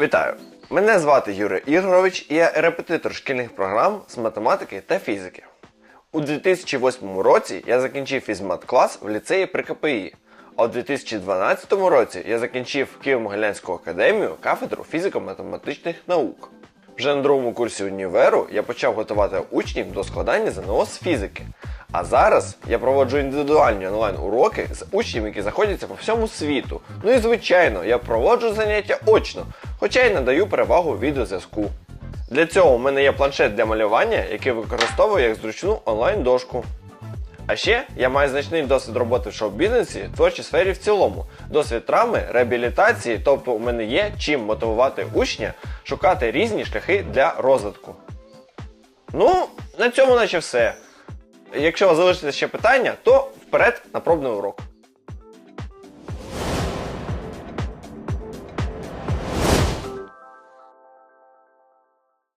Вітаю! Мене звати Юрій Ігорович і я репетитор шкільних програм з математики та фізики. У 2008 році я закінчив фізмат-клас в ліцеї при КПІ, а у 2012 році я закінчив Києво-Могилянську академію кафедру фізико-математичних наук. Вже на другому курсі універу я почав готувати учнів до складання ЗНО з фізики. А зараз я проводжу індивідуальні онлайн-уроки з учнями, які знаходяться по всьому світу. Ну і звичайно, я проводжу заняття очно, хоча й надаю перевагу відеозв'язку. Для цього у мене є планшет для малювання, який використовую як зручну онлайн-дошку. А ще я маю значний досвід роботи в шоу-бізнесі, творчій сфері в цілому, досвід травми, реабілітації, тобто у мене є чим мотивувати учня шукати різні шляхи для розвитку. Ну, на цьому наче все. Якщо у вас залишиться ще питання, то вперед на пробний урок.